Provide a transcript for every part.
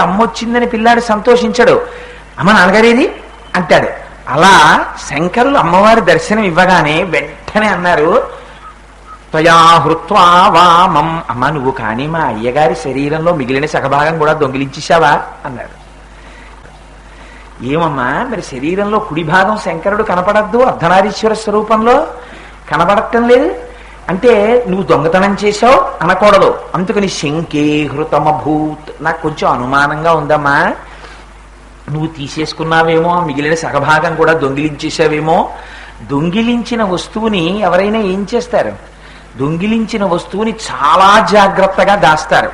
అమ్మ వచ్చిందని పిల్లాడు సంతోషించడు. అమ్మ నాన్నగారేది? అంటాడు. అలా శంకరులు అమ్మవారి దర్శనం ఇవ్వగానే వెంటనే అన్నారు త్వయా హృత్వా వామం. అమ్మ నువ్వు కానీ మా అయ్యగారి శరీరంలో మిగిలిన సగభాగం కూడా దొంగిలించేశావా? అన్నాడు ఏమమ్మా మరి శరీరంలో కుడి భాగం శంకరుడు కనపడద్దు అర్ధనారీశ్వర స్వరూపంలో? కనబడటం లేదు? అంటే నువ్వు దొంగతనం చేశావు అనకూడదు. అందుకని శంకే హృతమభూత్ నాకు కొంచెం అనుమానంగా ఉందమ్మా. నువ్వు తీసేసుకున్నావేమో మిగిలిన సగభాగం కూడా దొంగిలించేసావేమో దొంగిలించిన వస్తువుని ఎవరైనా ఏం చేస్తారు? దొంగిలించిన వస్తువుని చాలా జాగ్రత్తగా దాస్తారు.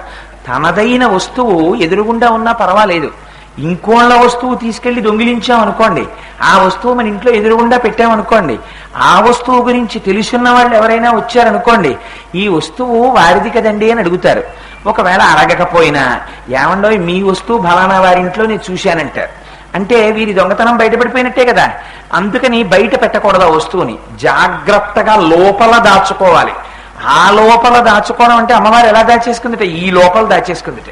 తనదైన వస్తువు ఎదురుగుండా ఉన్నా పర్వాలేదు. ఇంకోళ్ళ వస్తువు తీసుకెళ్ళి దొంగిలించాం అనుకోండి. ఆ వస్తువు మన ఇంట్లో ఎదురుగుండా పెట్టామనుకోండి ఆ వస్తువు గురించి తెలుసున్న వాళ్ళు ఎవరైనా వచ్చారనుకోండి ఈ వస్తువు వారిది కదండి అని అడుగుతారు. ఒకవేళ అడగకపోయినా ఏమండో మీ వస్తువు ఫలానా వారింట్లో నేను చూశానంటారు అంటే వీరి దొంగతనం బయటపడిపోయినట్టే కదా. అందుకని బయట పెట్టకూడదు ఆ వస్తువుని. జాగ్రత్తగా లోపల దాచుకోవాలి. ఆ లోపల దాచుకోవడం అంటే అమ్మవారు ఎలా దాచేసుకుందిట? ఈ లోపల దాచేసుకుందిట.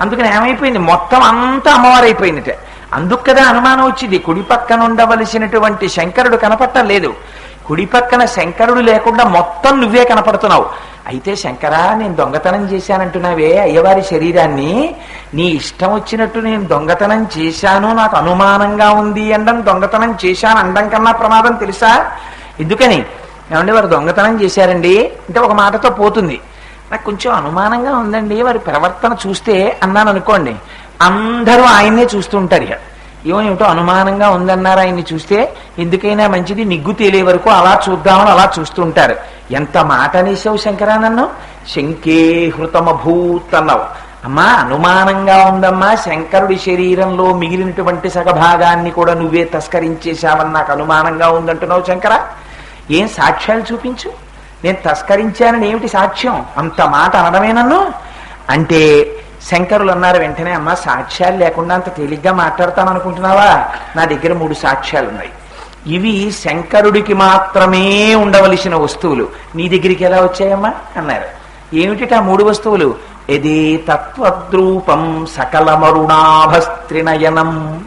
అందుకని ఏమైపోయింది? మొత్తం అంతా అమ్మవారు అయిపోయిందిట అందుకు కదా అనుమానం వచ్చింది. కుడి పక్కన ఉండవలసినటువంటి శంకరుడు కనపడటం లేదు. కుడి పక్కన శంకరుడు లేకుండా మొత్తం నువ్వే కనపడుతున్నావు. అయితే శంకరా నేను దొంగతనం చేశానంటున్నావే. అయ్యవారి శరీరాన్ని నీ ఇష్టం వచ్చినట్టు నేను దొంగతనం చేశాను. నాకు అనుమానంగా ఉంది అనడం దొంగతనం చేశాను అనడం కన్నా ప్రమాదం తెలుసా? ఎందుకని? ఏమండి వారు దొంగతనం చేశారండి? అంటే ఒక మాటతో పోతుంది. నాకు కొంచెం అనుమానంగా ఉందండి. వారి ప్రవర్తన చూస్తే అన్నాను అనుకోండి. అందరూ ఆయన్నే చూస్తుంటారు ఇక. ఏమో అనుమానంగా ఉందన్నారు ఆయన్ని చూస్తే ఎందుకైనా మంచిది నిగ్గు తేలే వరకు అలా చూద్దామని అలా చూస్తుంటారు ఎంత మాట అనేసావు శంకరా నన్ను? శంకే హృతమభూత్ అన్నావు. అమ్మా అనుమానంగా ఉందమ్మా శంకరుడి శరీరంలో మిగిలినటువంటి సగభాగాన్ని కూడా నువ్వే తస్కరించేశావని నాకు అనుమానంగా ఉందంటున్నావు శంకర. ఏం సాక్ష్యాలు చూపించు? నేను తస్కరించానని ఏమిటి సాక్ష్యం? అంత మాట అనడమే నన్ను? అంటే శంకరులు అన్నారు వెంటనే అమ్మా సాక్ష్యాలు లేకుండా అంత తేలిగ్గా మాట్లాడతాను అనుకుంటున్నావా? నా దగ్గర మూడు సాక్ష్యాలు ఉన్నాయి ఇవి శంకరుడికి మాత్రమే ఉండవలసిన వస్తువులు. నీ దగ్గరికి ఎలా వచ్చాయమ్మా? అన్నారు. ఏమిటి ఆ మూడు వస్తువులు? ఎదే తత్వద్రూపం సకల మరుణాభస్త్రినయనం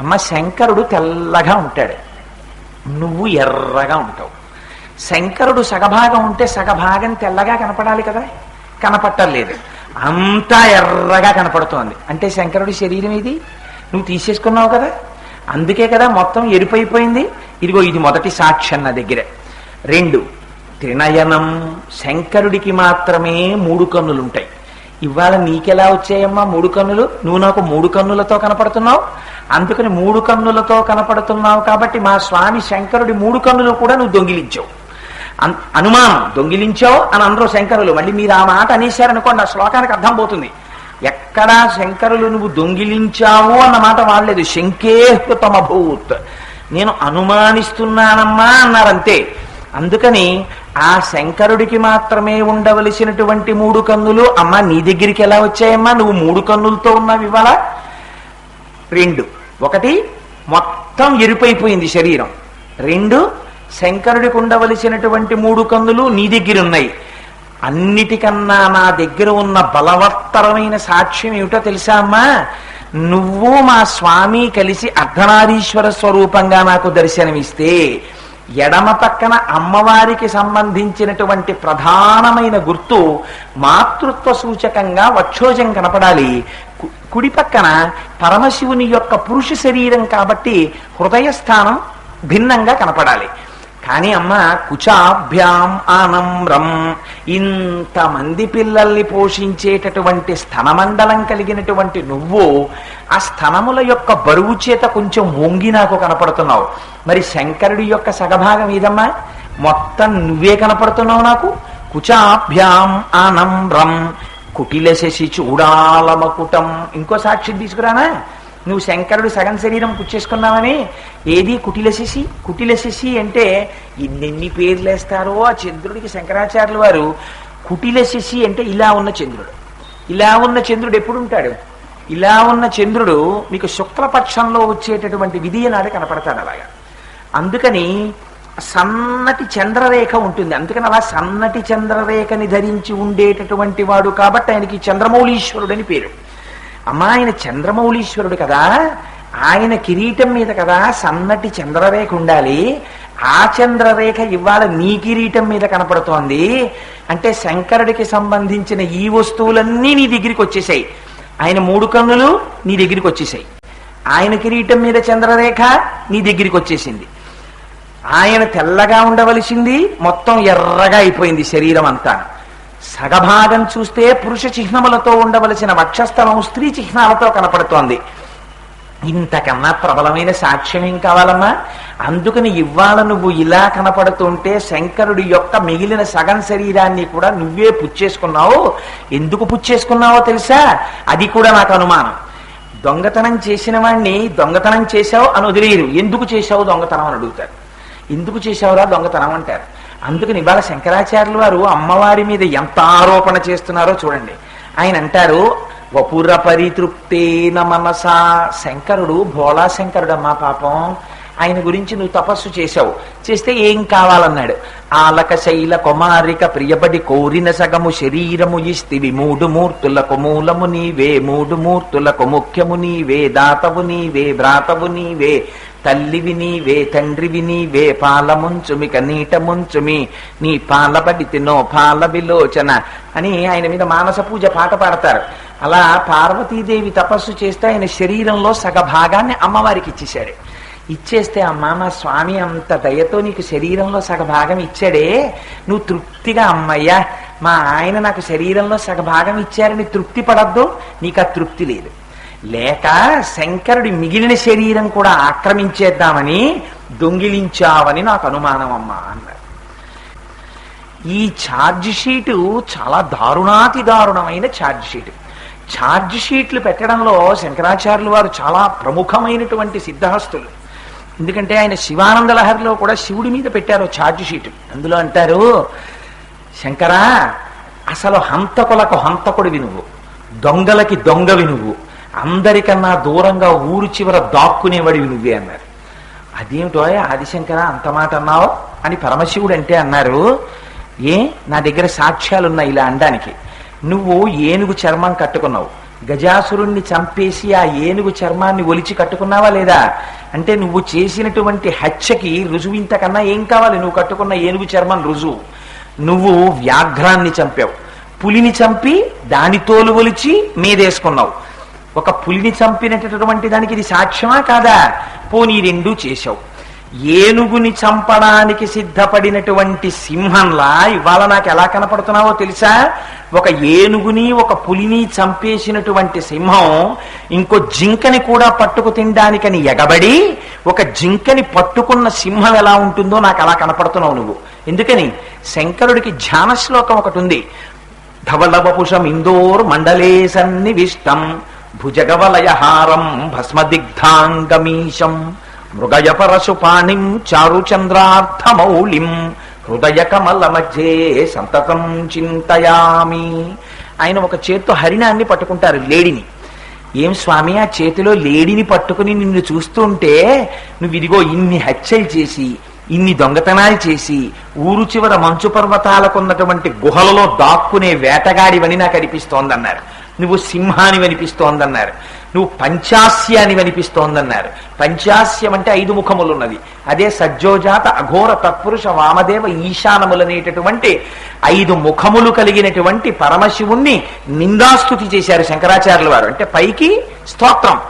అమ్మ శంకరుడు తెల్లగా ఉంటాడు. నువ్వు ఎర్రగా ఉంటావు. శంకరుడు సగభాగం ఉంటే సగభాగం తెల్లగా కనపడాలి కదా? కనపట్టలేదు అంతా ఎర్రగా కనపడుతోంది. అంటే శంకరుడి శరీరం ఇది నువ్వు తీసేసుకున్నావు కదా? అందుకే కదా మొత్తం ఎరుపైపోయింది. ఇదిగో ఇది మొదటి సాక్ష్యం నా దగ్గర. రెండు త్రినయనం శంకరుడికి మాత్రమే మూడు కన్నులు ఉంటాయి ఇవాళ నీకెలా వచ్చాయమ్మా మూడు కన్నులు? నువ్వు నాకు మూడు కన్నులతో కనపడుతున్నావు. అందుకని మూడు కన్నులతో కనపడుతున్నావు కాబట్టి మా స్వామి శంకరుడి మూడు కన్నులు కూడా నువ్వు దొంగిలించావు. అనుమానం దొంగిలించావు అని అందరూ శంకరులు. మళ్ళీ మీరు ఆ మాట అనేశారనుకోండి ఆ శ్లోకానికి అర్థం పోతుంది. ఎక్కడా శంకరులు నువ్వు దొంగిలించావు అన్న మాట వాడలేదు. శంకేహృతమభూత్. నేను అనుమానిస్తున్నానమ్మా అన్నారంతే. అందుకని ఆ శంకరుడికి మాత్రమే ఉండవలసినటువంటి మూడు కన్నులు అమ్మ నీ దగ్గరికి ఎలా వచ్చాయమ్మా? నువ్వు మూడు కన్నులతో ఉన్నావు ఇవాళ. రెండు. ఒకటి మొత్తం ఎరుపైపోయింది శరీరం. రెండు శంకరుడికి ఉండవలసినటువంటి మూడు కన్నులు నీ దగ్గర ఉన్నాయి. అన్నిటికన్నా నా దగ్గర ఉన్న బలవత్తరమైన సాక్ష్యం ఏమిటో తెలుసా అమ్మా? నువ్వు మా స్వామి కలిసి అర్ధనారీశ్వర స్వరూపంగా నాకు దర్శనమిస్తే ఎడమ పక్కన అమ్మవారికి సంబంధించినటువంటి ప్రధానమైన గుర్తు మాతృత్వ సూచకంగా వక్షోజం కనపడాలి. కు- కుడి పక్కన పరమశివుని యొక్క పురుష శరీరం కాబట్టి హృదయ స్థానం భిన్నంగా కనపడాలి. కానీ అమ్మ కుచాభ్యాం ఆనమ్రం ఇంతమంది పిల్లల్ని పోషించేటటువంటి స్థనమండలం కలిగినటువంటి నువ్వు ఆ స్థనముల యొక్క బరువు చేత కొంచెం వంగి నాకు కనపడుతున్నావు. మరి శంకరుడి యొక్క సగభాగం ఏదమ్మా? మొత్తం నువ్వే కనపడుతున్నావు నాకు? కుచాభ్యాం ఆనమ్రం కుటిల శశి చూడాలమకుటం. ఇంకో సాక్షి తీసుకురానా? నువ్వు శంకరుడు సగం శరీరం పుచ్చేసుకున్నావని? ఏది? కుటిల కుటిలశిశి అంటే ఇన్నెన్ని పేర్లు వేస్తారో ఆ చంద్రుడికి శంకరాచార్యుల వారు. కుటిలశశి అంటే ఇలా ఉన్న చంద్రుడు. ఇలా ఉన్న చంద్రుడు ఎప్పుడు ఉంటాడు ఇలా ఉన్న చంద్రుడు మీకు శుక్లపక్షంలో వచ్చేటటువంటి విధియనాడు కనపడతాడు అలాగా. అందుకని సన్నటి చంద్రరేఖ ఉంటుంది. అందుకని అలా సన్నటి చంద్రరేఖని ధరించి ఉండేటటువంటి వాడు కాబట్టి ఆయనకి చంద్రమౌళీశ్వరుడని పేరు. అమ్మా ఆయన చంద్రమౌళీశ్వరుడు కదా. ఆయన కిరీటం మీద కదా సన్నటి చంద్రరేఖ ఉండాలి. ఆ చంద్రరేఖ ఇవాళ నీ కిరీటం మీద కనపడుతోంది. అంటే శంకరుడికి సంబంధించిన ఈ వస్తువులన్నీ నీ దగ్గరికి వచ్చేసాయి. ఆయన మూడు కన్నులు నీ దగ్గరికి వచ్చేసాయి. ఆయన కిరీటం మీద చంద్రరేఖ నీ దగ్గరికి వచ్చేసింది. ఆయన తెల్లగా ఉండవలసింది మొత్తం ఎర్రగా అయిపోయింది శరీరం అంతా. సగభాగం చూస్తే పురుష చిహ్నములతో ఉండవలసిన వక్షస్థలం స్త్రీ చిహ్నాలతో కనపడుతోంది. ఇంతకన్నా ప్రబలమైన సాక్ష్యం ఏం కావాలమ్మా? అందుకని ఇవాళ నువ్వు ఇలా కనపడుతుంటే శంకరుడి యొక్క మిగిలిన సగం శరీరాన్ని కూడా నువ్వే పుచ్చేసుకున్నావు. ఎందుకు పుచ్చేసుకున్నావో తెలుసా? అది కూడా నాకు అనుమానం. దొంగతనం చేసిన వాణ్ణి దొంగతనం చేశావు అని వదిలేరు ఎందుకు చేశావు దొంగతనం అని అడుగుతారు. ఎందుకు చేశావురా దొంగతనం అంటారు. అందుకని ఇవాళ శంకరాచార్యులు వారు అమ్మవారి మీద ఎంత ఆరోపణ చేస్తున్నారో చూడండి. ఆయన అంటారు వపుర పరితృప్తేన మనసా. శంకరుడు భోళా శంకరుడమ్మా పాపం ఆయన గురించి నువ్వు తపస్సు చేశావు. చేస్తే ఏం కావాలన్నాడు. ఆలక శైల కుమారిక ప్రియపడి కోరిన సగము శరీరము ఇస్తివి మూడు మూర్తులకు మూలము నీవే మూడు మూర్తులకు ముఖ్యము నీవే దాతవు నీవే భ్రాతవు నీవే. తల్లివి నీవే తండ్రివి నీవే పాలముంచుమిక నీట ముంచుమి నీ పాలబడి తినో పాల విలోచన అని ఆయన మీద మానస పూజ పాట పాడతారు. అలా పార్వతీదేవి తపస్సు చేస్తే ఆయన శరీరంలో సగ భాగాన్ని అమ్మవారికి ఇచ్చేశాడు. ఇచ్చేస్తే అమ్మా మా స్వామి అంత దయతో నీకు శరీరంలో సగ భాగం ఇచ్చాడే. నువ్వు తృప్తిగా అమ్మయ్యా. మా ఆయన నాకు శరీరంలో సగ భాగం ఇచ్చారని తృప్తి పడద్దు. నీకు ఆ తృప్తి లేదు. లేక శంకరుడి మిగిలిన శరీరం కూడా ఆక్రమించేద్దామని దొంగిలించావని నాకు అనుమానం అమ్మా అన్నారు. ఈ ఛార్జ్ షీటు చాలా దారుణాతి దారుణమైన ఛార్జ్ షీట్ ఛార్జ్ షీట్లు పెట్టడంలో శంకరాచార్యులు వారు చాలా ప్రముఖమైనటువంటి సిద్ధహస్తులు. ఎందుకంటే ఆయన శివానంద లహరిలో కూడా శివుడి మీద పెట్టారు ఛార్జ్ షీట్ అందులో అంటారు శంకరా అసలు హంతకులకు హంతకుడివి నువ్వు. దొంగలకి దొంగవి నువ్వు. అందరికన్నా దూరంగా ఊరు చివర దాక్కునేవాడివి నువ్వే అన్నారు. అదేమిటో ఆదిశంకర అంత మాట అన్నావు అని పరమశివుడు అంటే అన్నారు. ఏ నా దగ్గర సాక్ష్యాలున్నాయి ఇలా అనడానికి. నువ్వు ఏనుగు చర్మం కట్టుకున్నావు. గజాసురుణ్ణి చంపేసి ఆ ఏనుగు చర్మాన్ని ఒలిచి కట్టుకున్నావా లేదా? అంటే నువ్వు చేసినటువంటి హత్యకి రుజువు ఇంతకన్నా ఏం కావాలి? నువ్వు కట్టుకున్న ఏనుగు చర్మం రుజువు. నువ్వు వ్యాఘ్రాన్ని చంపావు. పులిని చంపి దాని తోలు ఒలిచి మీదేసుకున్నావు. ఒక పులిని చంపినటువంటి దానికి ఇది సాక్ష్యమా కాదా? పోనీ రెండూ చేశావు. ఏనుగుని చంపడానికి సిద్ధపడినటువంటి సింహంలా ఇవాళ నాకు ఎలా కనపడుతున్నావో తెలుసా? ఒక ఏనుగుని ఒక పులిని చంపేసినటువంటి సింహం ఇంకో జింకని కూడా పట్టుకు తినడానికని ఎగబడి ఒక జింకని పట్టుకున్న సింహం ఎలా ఉంటుందో నాకు అలా కనపడుతున్నావు నువ్వు. ఎందుకని? శంకరుడికి ధ్యాన శ్లోకం ఒకటి ఉంది. ధవలవపుషం ఇందోర్ మండలే భుజగవలయహారం భస్మదిగ్ధాంగమీశం మృగయ పరశుపాణిం చారుచంద్రార్థమౌళిం హృదయ కమల మధ్యే సంతతం చింతయామి ఆయన ఒక చేత్తో హరిణాన్ని పట్టుకుంటారు లేడిని. ఏం స్వామి ఆ చేతిలో లేడిని పట్టుకుని నిన్ను చూస్తుంటే నువ్వు ఇదిగో ఇన్ని హత్యలు చేసి ఇన్ని దొంగతనాలు చేసి ఊరు చివర మంచు పర్వతాలకు ఉన్నటువంటి గుహలలో దాక్కునే వేటగాడివని నాకు అనిపిస్తోందన్నారు. నువ్వు సింహాని అనిపిస్తోందన్నారు నువ్వు పంచాస్యాని అనిపిస్తోందన్నారు పంచాస్యం అంటే ఐదు ముఖములు ఉన్నది అదే సజ్జోజాత అఘోర తత్పురుష వామదేవ ఈశానములనేటటువంటి ఐదు ముఖములు కలిగినటువంటి పరమశివుణ్ణి నిందాస్తుతి చేశారు శంకరాచార్యుల వారు. అంటే పైకి స్తోత్రం.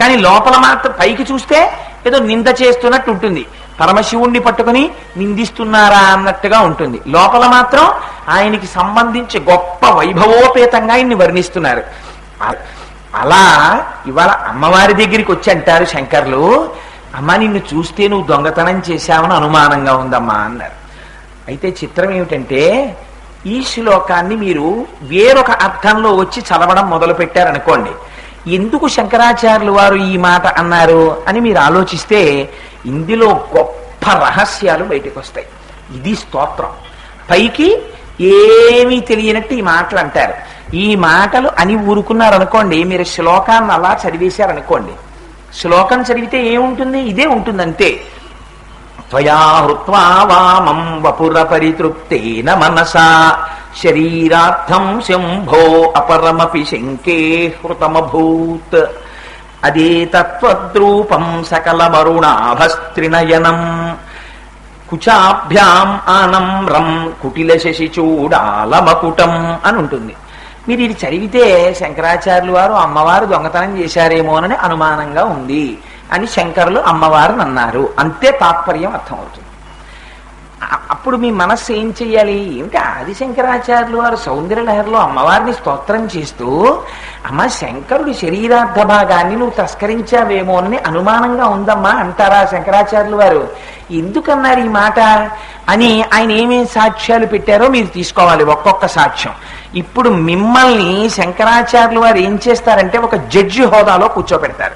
కానీ లోపల మాత్రం పైకి చూస్తే ఏదో నింద చేస్తున్నట్టు ఉంటుంది. పరమశివుణ్ణి పట్టుకుని నిందిస్తున్నారా అన్నట్టుగా ఉంటుంది. లోపల మాత్రం ఆయనకి సంబంధించి గొప్ప వైభవోపేతంగా ఆయన్ని వర్ణిస్తున్నారు. అలా ఇవాళ అమ్మవారి దగ్గరికి వచ్చి అంటారు శంకర్లు అమ్మ నిన్ను చూస్తే నువ్వు దొంగతనం చేశావని అనుమానంగా ఉందమ్మా అన్నారు. అయితే చిత్రం ఏమిటంటే ఈ శ్లోకాన్ని మీరు వేరొక అర్థంలో వచ్చి చదవడం మొదలు పెట్టారనుకోండి ఎందుకు శంకరాచార్యులు వారు ఈ మాట అన్నారు అని మీరు ఆలోచిస్తే ఇందులో గొప్ప రహస్యాలు బయటకు వస్తాయి ఇది స్తోత్రం. పైకి ఏమీ తెలియనట్టు ఈ మాటలు అంటారు. ఈ మాటలు అని ఊరుకున్నారు అనుకోండి మీరు శ్లోకాన్ని అలా చదివేశారనుకోండి శ్లోకం చదివితే ఏముంటుంది? ఇదే ఉంటుంది అంతే త్వయా హృత్వా వామం వపుర పరితృప్తేన మనసా. శరీరార్థం శంభో అపరమపి శంకే హృతమభూత్. అదే తత్వద్రూపం సకలమరుణాభస్త్రినయనం కుచాభ్యాం ఆనమ్రం కుటిల శశి చూడాలమకుటం అని ఉంటుంది మీరు ఇది చదివితే శంకరాచార్యులు వారు అమ్మవారు దొంగతనం చేశారేమోనని అనుమానంగా ఉంది అని శంకరులు అమ్మవారిని అన్నారు అంతే తాత్పర్యం అర్థమవుతుంది. అప్పుడు మీ మనస్సు ఏం చెయ్యాలి? ఏమిటి ఆది శంకరాచార్యులు వారు సౌందర్యలహరిలో అమ్మవారిని స్తోత్రం చేస్తూ అమ్మ శంకరుడి శరీరార్థ భాగాన్ని నువ్వు తస్కరించావేమో అని అనుమానంగా ఉందమ్మా అంటారా శంకరాచార్యులు వారు. ఎందుకన్నారు ఈ మాట? అని ఆయన ఏమేమి సాక్ష్యాలు పెట్టారో మీరు తీసుకోవాలి ఒక్కొక్క సాక్ష్యం. ఇప్పుడు మిమ్మల్ని శంకరాచార్యులు వారు ఏం చేస్తారంటే ఒక జడ్జి హోదాలో కూర్చోబెడతారు.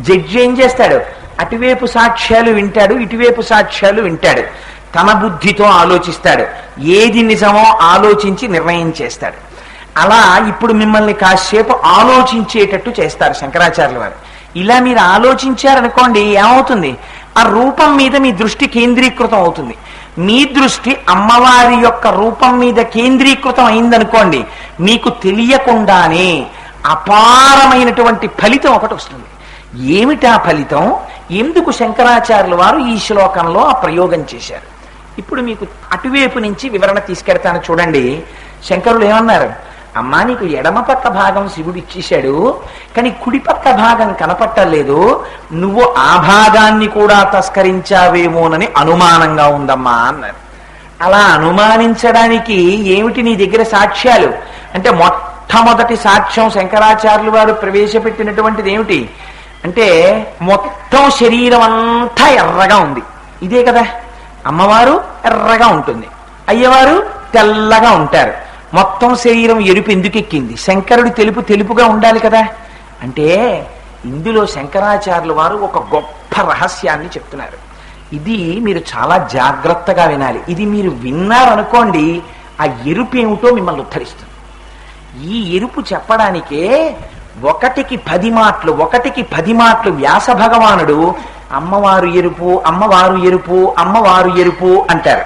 జడ్జి ఏం చేస్తాడు? అటువైపు సాక్ష్యాలు వింటాడు ఇటువైపు సాక్ష్యాలు వింటాడు. తన బుద్ధితో ఆలోచిస్తాడు. ఏది నిజమో ఆలోచించి నిర్ణయం చేస్తాడు. అలా ఇప్పుడు మిమ్మల్ని కాసేపు ఆలోచించేటట్టు చేస్తారు శంకరాచార్యుల వారు. ఇలా మీరు ఆలోచించారనుకోండి ఏమవుతుంది? ఆ రూపం మీద మీ దృష్టి కేంద్రీకృతం అవుతుంది. మీ దృష్టి అమ్మవారి యొక్క రూపం మీద కేంద్రీకృతం అయిందనుకోండి మీకు తెలియకుండానే అపారమైనటువంటి ఫలితం ఒకటి వస్తుంది. ఏమిటా ఫలితం? ఎందుకు శంకరాచార్యుల వారు ఈ శ్లోకంలో ఆ ప్రయోగం చేశారు? ఇప్పుడు మీకు అటువైపు నుంచి వివరణ తీసుకెడతాను చూడండి. శంకరులు ఏమన్నారు? అమ్మా నీకు ఎడమ పక్క భాగం శివుడు ఇచ్చేశాడు కానీ కుడి పక్క భాగం కనపట్టలేదు. నువ్వు ఆ భాగాన్ని కూడా తస్కరించావేమోనని అనుమానంగా ఉందమ్మా అన్నారు. అలా అనుమానించడానికి ఏమిటి నీ దగ్గర సాక్ష్యాలు? అంటే మొట్టమొదటి సాక్ష్యం శంకరాచార్యులు వారు ప్రవేశపెట్టినటువంటిది ఏమిటి? అంటే మొత్తం శరీరం అంతా ఎర్రగా ఉంది. ఇదే కదా? అమ్మవారు ఎర్రగా ఉంటుంది. అయ్యవారు తెల్లగా ఉంటారు. మొత్తం శరీరం ఎరుపు ఎందుకు ఎక్కింది? శంకరుడు తెలుపు తెలుపుగా ఉండాలి కదా. అంటే ఇందులో శంకరాచార్యుల వారు ఒక గొప్ప రహస్యాన్ని చెప్తున్నారు. ఇది మీరు చాలా జాగ్రత్తగా వినాలి. ఇది మీరు విన్నారనుకోండి ఆ ఎరుపు ఏమిటో మిమ్మల్ని ఉద్ధరిస్తుంది. ఈ ఎరుపు చెప్పడానికే ఒకటికి పది మాటలు ఒకటికి పది మాటలు వ్యాస భగవానుడు అమ్మవారు ఎరుపు అమ్మవారు ఎరుపు అమ్మవారు ఎరుపు అంటారు.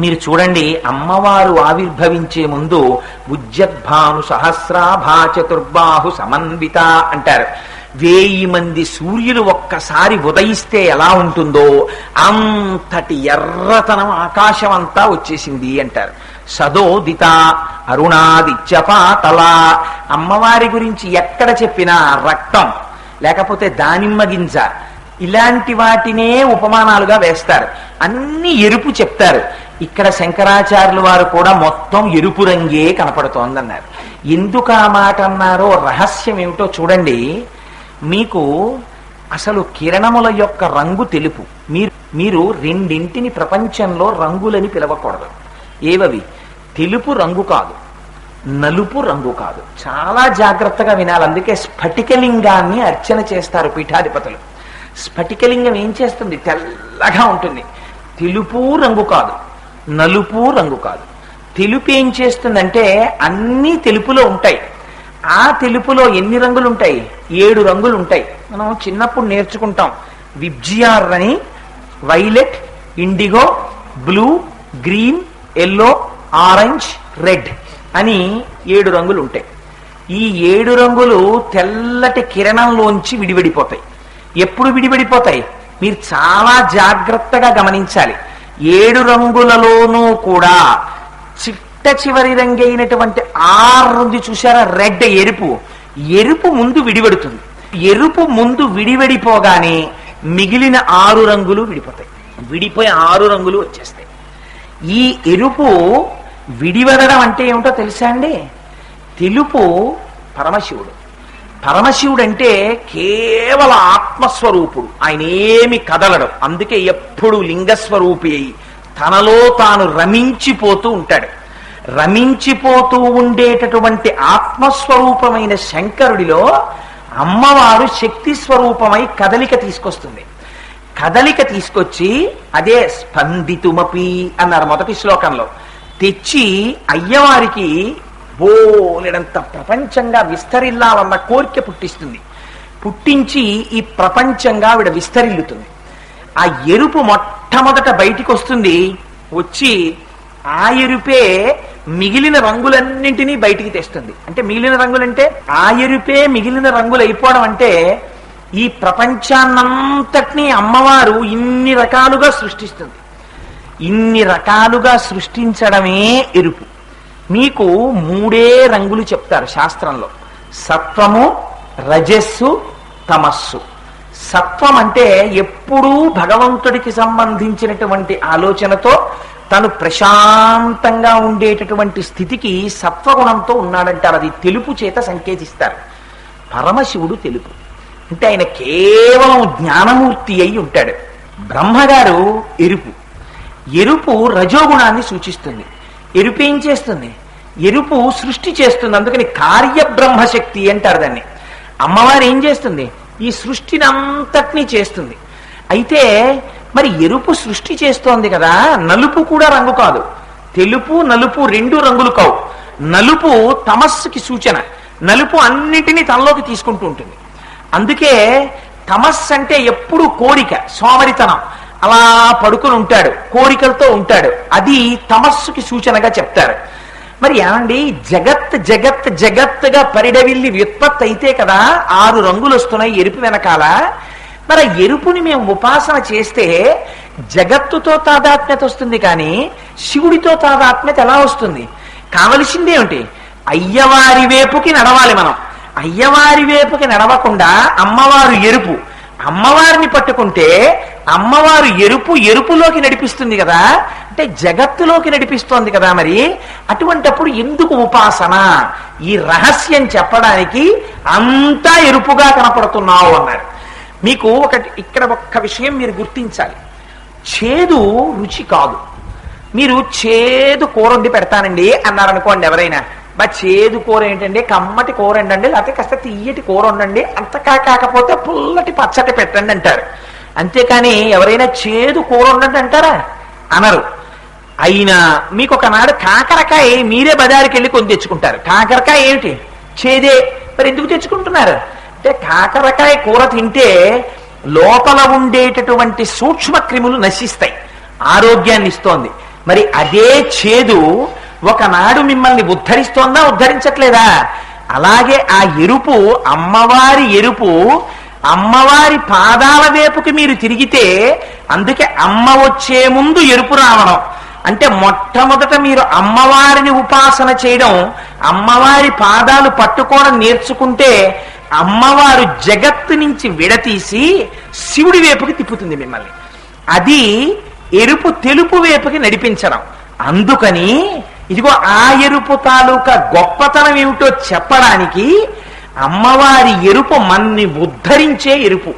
మీరు చూడండి అమ్మవారు ఆవిర్భవించే ముందు ఉజ్జద్భాను సహస్రాభా చతుర్బాహు సమన్విత అంటారు. వేయి మంది సూర్యులు ఒక్కసారి ఉదయిస్తే ఎలా ఉంటుందో అంతటి ఎర్రతనం ఆకాశం అంతా వచ్చేసింది అంటారు. సదోదిత అరుణాదిత్యపాతల అమ్మవారి గురించి ఎక్కడ చెప్పినా రక్తం లేకపోతే దానిమ్మ గింజ ఇలాంటి వాటినే ఉపమానాలుగా వేస్తారు. అన్ని ఎరుపు చెప్తారు. ఇక్కడ శంకరాచార్యులు వారు కూడా మొత్తం ఎరుపు రంగే కనపడుతోందన్నారు. ఎందుకు ఆ మాట అన్నారో రహస్యం ఏమిటో చూడండి. మీకు అసలు కిరణముల యొక్క రంగు తెలుపు. మీరు మీరు రెండింటిని ప్రపంచంలో రంగులని పిలవకూడదు. ఏవవి? తెలుపు రంగు కాదు. నలుపు రంగు కాదు. చాలా జాగ్రత్తగా వినాలి. అందుకే స్ఫటికలింగాన్ని అర్చన చేస్తారు పీఠాధిపతులు. స్ఫటికలింగం ఏం చేస్తుంది? తెల్లగా ఉంటుంది. తెలుపు రంగు కాదు. నలుపు రంగు కాదు. తెలుపు ఏం చేస్తుందంటే అన్ని తెలుపులో ఉంటాయి. ఆ తెలుపులో ఎన్ని రంగులు ఉంటాయి ఏడు రంగులు ఉంటాయి మనం చిన్నప్పుడు నేర్చుకుంటాం. విబ్జిఆర్ అని violet indigo blue green yellow orange red అని ఏడు రంగులు ఉంటాయి ఈ ఏడు రంగులు తెల్లటి కిరణంలోంచి విడివిడిపోతాయి. ఎప్పుడు విడిపడిపోతాయి మీరు చాలా జాగ్రత్తగా గమనించాలి. ఏడు రంగులలోనూ కూడా చిట్ట చివరి రంగైనటువంటి ఆరు ఉంది చూసారా రెడ్ ఎరుపు. ఎరుపు ముందు విడివడుతుంది. ఎరుపు ముందు విడివడిపోగానే మిగిలిన ఆరు రంగులు విడిపోతాయి. విడిపోయి ఆరు రంగులు వచ్చేస్తాయి. ఈ ఎరుపు విడివడడం అంటే ఏమిటో తెలుసా అండి? తెలుపు పరమశివుడు. పరమశివుడంటే కేవల ఆత్మస్వరూపుడు. ఆయన ఏమి కదలడు. అందుకే ఎప్పుడు లింగస్వరూపి అయి తనలో తాను రమించిపోతూ ఉంటాడు. రమించిపోతూ ఉండేటటువంటి ఆత్మస్వరూపమైన శంకరుడిలో అమ్మవారు శక్తి స్వరూపమై కదలిక తీసుకొస్తుంది. కదలిక తీసుకొచ్చి అదే స్పందితుమపి అన్నారు మొదటి శ్లోకంలో. తెచ్చి అయ్యవారికి బోలెడంత ప్రపంచంగా విస్తరిల్లాలన్న కోరిక పుట్టిస్తుంది. పుట్టించి ఈ ప్రపంచంగా ఆవిడ విస్తరిల్లుతుంది. ఆ ఎరుపు మొట్టమొదట బయటికి వస్తుంది వచ్చి ఆ ఎరుపే మిగిలిన రంగులన్నింటినీ బయటికి తెస్తుంది. అంటే మిగిలిన రంగులంటే ఆ ఎరుపే మిగిలిన రంగులు అయిపోవడం అంటే ఈ ప్రపంచాన్నంతటినీ అమ్మవారు ఇన్ని రకాలుగా సృష్టిస్తుంది. ఇన్ని రకాలుగా సృష్టించడమే ఎరుపు. మీకు మూడే రంగులు చెప్తారు శాస్త్రంలో. సత్వము రజస్సు తమస్సు. సత్వం అంటే ఎప్పుడూ భగవంతుడికి సంబంధించినటువంటి ఆలోచనతో తను ప్రశాంతంగా ఉండేటటువంటి స్థితికి సత్వగుణంతో ఉన్నాడంటారు. అది తెలుపు చేత సంకేతిస్తారు. పరమశివుడు తెలుపు. అంటే ఆయన కేవలం జ్ఞానమూర్తి అయి ఉంటాడు. బ్రహ్మగారు ఎరుపు. ఎరుపు రజోగుణాన్ని సూచిస్తుంది. ఎరుపు ఏం చేస్తుంది? ఎరుపు సృష్టి చేస్తుంది. అందుకని కార్యబ్రహ్మశక్తి అంటారు దాన్ని. అమ్మవారు ఏం చేస్తుంది? ఈ సృష్టిని అంతటినీ చేస్తుంది. అయితే మరి ఎరుపు సృష్టి చేస్తోంది కదా నలుపు కూడా రంగు కాదు. తెలుపు నలుపు రెండు రంగులు కావు. నలుపు తమస్సుకి సూచన. నలుపు అన్నిటినీ తనలోకి తీసుకుంటూ ఉంటుంది. అందుకే తమస్సు అంటే ఎప్పుడు కోరిక సోమరితనం. అలా పడుకుని ఉంటాడు కోరికలతో ఉంటాడు. అది తమస్సుకి సూచనగా చెప్తారు. మరి ఏమండి జగత్ జగత్ జగత్తుగా పరిడవిల్లి వ్యుత్పత్తి అయితే కదా ఆరు రంగులు వస్తున్నాయి ఎరుపు వెనకాల. మరి ఎరుపుని మేము ఉపాసన చేస్తే జగత్తుతో తాదాత్మ్యత వస్తుంది కానీ శివుడితో తాదాత్మ్యత ఎలా వస్తుంది? కావలసిందేమిటి అయ్యవారి వేపుకి నడవాలి మనం. అయ్యవారి వేపుకి నడవకుండా అమ్మవారు ఎరుపు. అమ్మవారిని పట్టుకుంటే అమ్మవారు ఎరుపు ఎరుపులోకి నడిపిస్తుంది కదా. అంటే జగత్తులోకి నడిపిస్తోంది కదా మరి. అటువంటప్పుడు ఎందుకు ఉపాసన? ఈ రహస్యం చెప్పడానికి అంతా ఎరుపుగా కనపడుతున్నావు అన్నారు. మీకు ఒకటి ఇక్కడ ఒక్క విషయం మీరు గుర్తించాలి. చేదు రుచి కాదు. మీరు చేదు కూర వండి పెడతానండి అన్నారనుకోండి ఎవరైనా. బా చేదు కూర ఏంటండి? కమ్మటి కూర ఏంటండి లేకపోతే కాస్త తీయటి కూర ఉండండి అంతకా కాకపోతే పుల్లటి పచ్చటి పెట్టండి అంటారు. అంతేకాని ఎవరైనా చేదు కూర ఉండండి అంటారా? అనరు. అయినా మీకు ఒకనాడు కాకరకాయ మీరే బజారుకి వెళ్ళి కొని తెచ్చుకుంటారు. కాకరకాయ ఏమిటి? చేదే. మరి ఎందుకు తెచ్చుకుంటున్నారు? అంటే కాకరకాయ కూర తింటే లోపల ఉండేటటువంటి సూక్ష్మ క్రిములు నశిస్తాయి. ఆరోగ్యాన్ని ఇస్తోంది. మరి అదే చేదు ఒకనాడు మిమ్మల్ని ఉద్ధరిస్తోందా ఉద్ధరించట్లేదా? అలాగే ఆ ఎరుపు అమ్మవారి ఎరుపు అమ్మవారి పాదాల వేపుకి మీరు తిరిగితే అందుకే అమ్మ వచ్చే ముందు ఎరుపు రావడం. అంటే మొట్టమొదట మీరు అమ్మవారిని ఉపాసన చేయడం అమ్మవారి పాదాలు పట్టుకోవడం నేర్చుకుంటే అమ్మవారు జగత్తు నుంచి విడతీసి శివుడి వేపుకి తిప్పుతుంది మిమ్మల్ని. అది ఎరుపు తెలుపు వేపుకి నడిపించడం. అందుకని ఇదిగో ఆ ఎరుపు తాలూకా గొప్పతనం ఏమిటో చెప్పడానికి అమ్మవారి ఎరుపు మన్ని ఉద్ధరించే ఎరుపు.